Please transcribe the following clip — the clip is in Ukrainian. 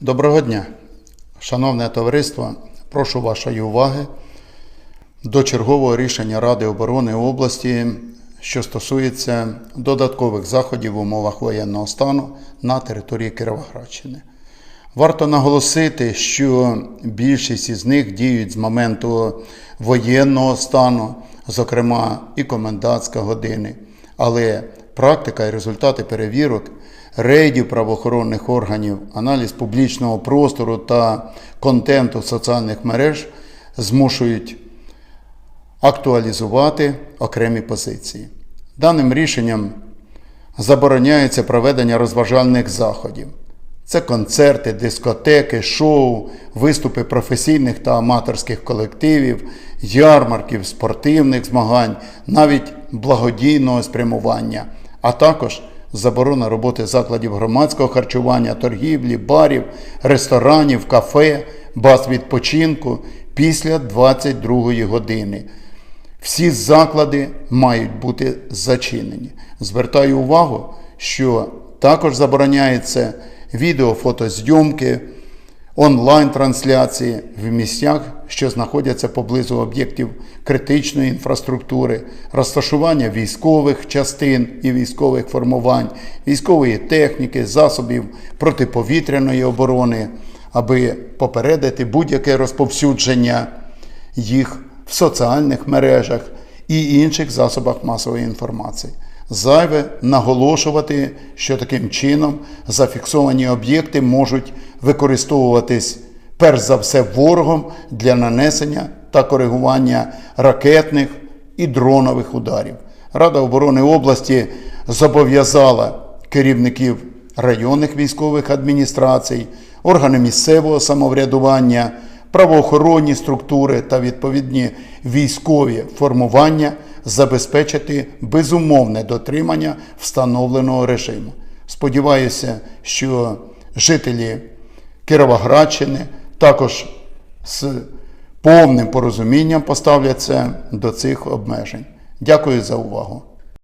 Доброго дня, шановне товариство. Прошу вашої уваги до чергового рішення Ради оборони області, що стосується додаткових заходів в умовах воєнного стану на території Кіровоградщини. Варто наголосити, що більшість із них діють з моменту воєнного стану, зокрема і комендантська години, але практика і результати перевірок, рейдів правоохоронних органів, аналіз публічного простору та контенту соціальних мереж змушують актуалізувати окремі позиції. Даним рішенням забороняється проведення розважальних заходів. Це концерти, дискотеки, шоу, виступи професійних та аматорських колективів, ярмарків, спортивних змагань, навіть благодійного спрямування, а також заборона роботи закладів громадського харчування, торгівлі, барів, ресторанів, кафе, баз відпочинку після 22 години. Всі заклади мають бути зачинені. Звертаю увагу, що також забороняється відео-фотозйомки, онлайн-трансляції в місцях, що знаходяться поблизу об'єктів критичної інфраструктури, розташування військових частин і військових формувань, військової техніки, засобів протиповітряної оборони, аби попередити будь-яке розповсюдження їх в соціальних мережах і інших засобах масової інформації. Зайве наголошувати, що таким чином зафіксовані об'єкти можуть використовуватись перш за все ворогом для нанесення та коригування ракетних і дронових ударів. Рада оборони області зобов'язала керівників районних військових адміністрацій, органи місцевого самоврядування, правоохоронні структури та відповідні військові формування забезпечити безумовне дотримання встановленого режиму. Сподіваюся, що жителі Кіровоградщини також з повним порозумінням поставляться до цих обмежень. Дякую за увагу.